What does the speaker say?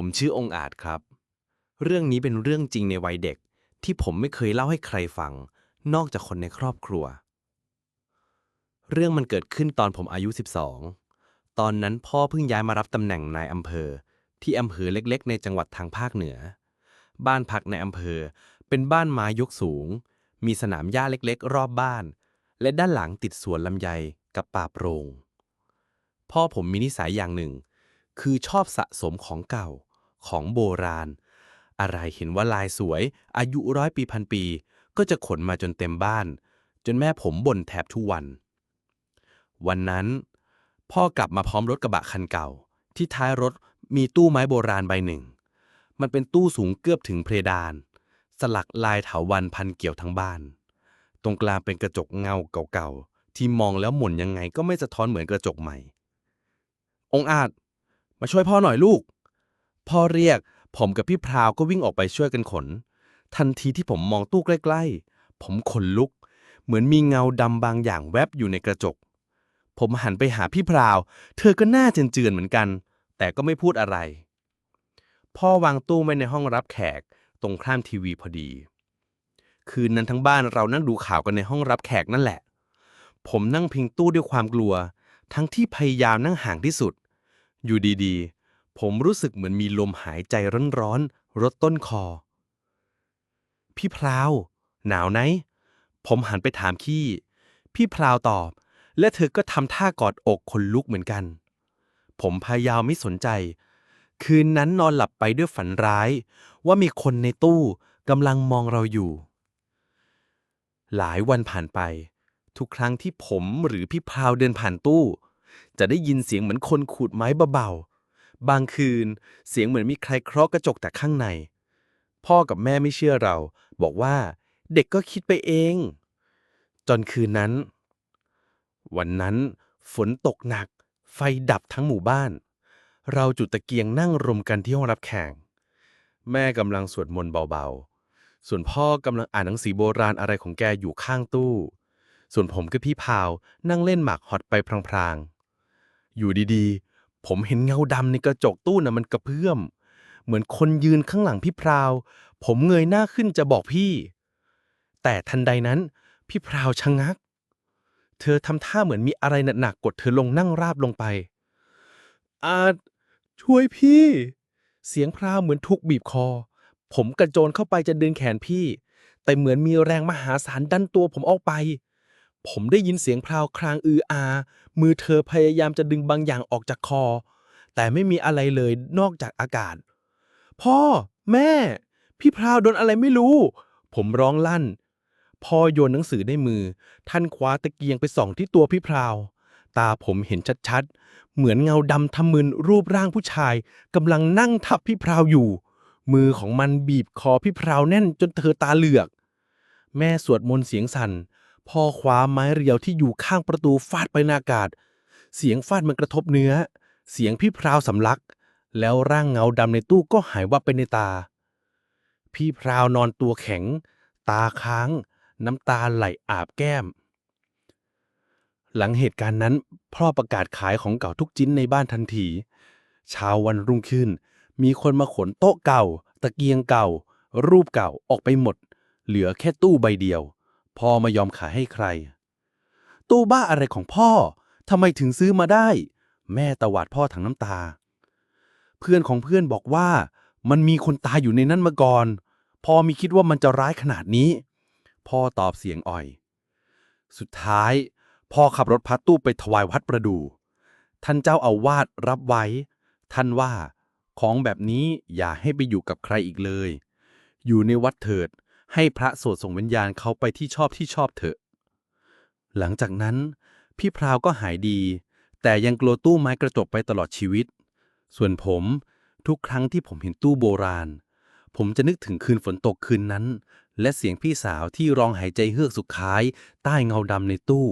ผมชื่อองค์อาจครับ เรื่องนี้เป็นเรื่องจริงในวัยเด็ก ที่ผมไม่เคยเล่าให้ใครฟัง นอกจากคนในครอบครัว เรื่องมันเกิดขึ้นตอนผมอายุ 12 ตอนนั้นพ่อเพิ่งย้ายมารับตำแหน่งนายอำเภอ ที่อำเภอเล็กๆ ในจังหวัดทางภาคเหนือ บ้านพักในอำเภอ เป็นบ้านไม้ยกสูง มีสนามหญ้าเล็กๆ รอบบ้าน และด้านหลังติดสวนลำไยกับป่าโปรงพ่อผมมีนิสัยอย่างหนึ่ง คือชอบสะสมของเก่า ของโบราณ อะไรเห็นว่าลายสวย อายุร้อยปีพันปี ก็จะขนมาจนเต็มบ้าน จนแม่ผมบ่นแทบทุกวัน วันนั้น พ่อกลับมาพร้อมรถกระบะคันเก่า ที่ท้ายรถมีตู้ไม้โบราณใบหนึ่ง มันเป็นตู้สูงเกือบถึงเพดาน สลักลายเถาวัลย์พันเกี่ยวทั้งบ้าน ตรงกลางเป็นกระจกเงาเก่าๆ ที่มองแล้วหม่นยังไงก็ไม่สะท้อนเหมือนกระจกใหม่ องอาจ มาช่วยพ่อหน่อยลูก พ่อเรียก ผมกับพี่พราวก็วิ่งออกไปช่วยกันขน ทันทีที่ผมมองตู้ใกล้ ๆ ผมขนลุก เหมือนมีเงาดำบางอย่างแวบอยู่ในกระจก ผมหันไปหาพี่พราว เธอก็หน้าเจือนๆเหมือนกัน แต่ก็ไม่พูดอะไร พ่อวางตู้ไว้ในห้องรับแขก ตรงข้ามทีวีพอดี คืนนั้นทั้งบ้านเรานั่งดูข่าวกันในห้องรับแขกนั่นแหละ ผมนั่งพิงตู้ด้วยความกลัว ทั้งที่พยายามนั่งห่างที่สุด อยู่ดีๆ ผมรู้สึกเหมือนมีลมหายใจร้อนๆรดต้นคอ พี่พราว หนาวไหน ผมหันไปถามขี้ พี่พราวตอบ และเธอก็ทำท่ากอดอกคนลุกเหมือนกัน ผมพยายามไม่สนใจ คืนนั้นนอนหลับไปด้วยฝันร้าย ว่ามีคนในตู้กำลังมองเราอยู่ หลายวันผ่านไป ทุกครั้งที่ผมหรือพี่พราวเดินผ่านตู้ จะได้ยินเสียงเหมือนคนขูดไม้เบาๆ บางคืน เสียงเหมือนมีใครเคาะกระจกแต่ข้างใน พ่อกับแม่ไม่เชื่อเรา บอกว่าเด็กก็คิดไปเอง จนคืนนั้น วันนั้นฝนตกหนัก ไฟดับทั้งหมู่บ้าน เราจุดตะเกียงนั่งรวมกันที่ห้องรับแขกแม่กำลังสวดมนต์เบาๆ ส่วนพ่อกำลังอ่านหนังสือโบราณอะไรของแกอยู่ข้างตู้ ส่วนผมกับพี่พาวนั่งเล่นหมากฮอตไปพลางๆ อยู่ดีๆ ผมเห็นเงาดำในกระจกตู้น่ะมันกระเพื่อม เหมือนคนยืนข้างหลังพี่พราว ผมเงยหน้าขึ้นจะบอกพี่ แต่ทันใดนั้น พี่พราวชะงัก เธอทำท่าเหมือนมีอะไรหนักๆกดเธอลงนั่งราบลงไป อาช่วยพี่ เสียงพราวเหมือนถูกบีบคอ ผมกระโจนเข้าไปจะดึงแขนพี่ แต่เหมือนมีแรงมหาศาลดันตัวผมออกไป ผมได้ยินเสียงพราวครางอืออา มือเธอพยายามจะดึงบางอย่างออกจากคอ แต่ไม่มีอะไรเลยนอกจากอากาศ พ่อ แม่ พี่พราวโดนอะไรไม่รู้ ผมร้องลั่น พ่อโยนหนังสือในมือ ท่านคว้าตะเกียงไปส่องที่ตัวพี่พราว ตาผมเห็นชัดๆ เหมือนเงาดำทำมึนรูปร่างผู้ชายกำลังนั่งทับพี่พราวอยู่ มือของมันบีบคอพี่พราวแน่นจนเธอตาเหลือก แม่สวดมนต์เสียงสั่น พ่อคว้าไม้เรียวที่อยู่ข้างประตูฟาดไปนากาศ เสียงฟาดมันกระทบเนื้อ เสียงพี่พราวสำลัก แล้วร่างเงาดำในตู้ก็หายวับไปในตา พี่พราวนอนตัวแข็ง ตาค้าง น้ำตาไหลอาบแก้ม หลังเหตุการณ์นั้น พ่อประกาศขายของเก่าทุกชิ้นในบ้านทันทีเช้าวันรุ่งขึ้น มีคนมาขนโต๊ะเก่า ตะเกียงเก่า รูปเก่าออกไปหมด เหลือแค่ตู้ใบเดียว พ่อไม่ยอมขายให้ใคร ตู้บ้าอะไรของพ่อทำไมถึงซื้อมาได้ แม่ตวาดพ่อถังน้ำตา เพื่อนของเพื่อนบอกว่ามันมีคนตายอยู่ในนั้นมาก่อนพ่อมีคิดว่ามันจะร้ายขนาดนี้ พ่อตอบเสียงอ่อย สุดท้าย พ่อขับรถพัดตู้ไปถวายวัดประดู ท่านเจ้าอาวาสรับไว้ ท่านว่าของแบบนี้อย่าให้ไปอยู่กับใครอีกเลย อยู่ในวัดเถิด ให้พระสวดส่งวิญญาณเขาไปที่ชอบที่ชอบเถอะ หลังจากนั้น พี่พราวก็หายดี แต่ยังกลัวตู้ไม้กระจกไปตลอดชีวิต ส่วนผมทุกครั้งที่ผมเห็นตู้โบราณ ผมจะนึกถึงคืนฝนตกคืนนั้น และเสียงพี่สาวที่ร้องหายใจเฮือกสุดท้าย ใต้เงาดำในตู้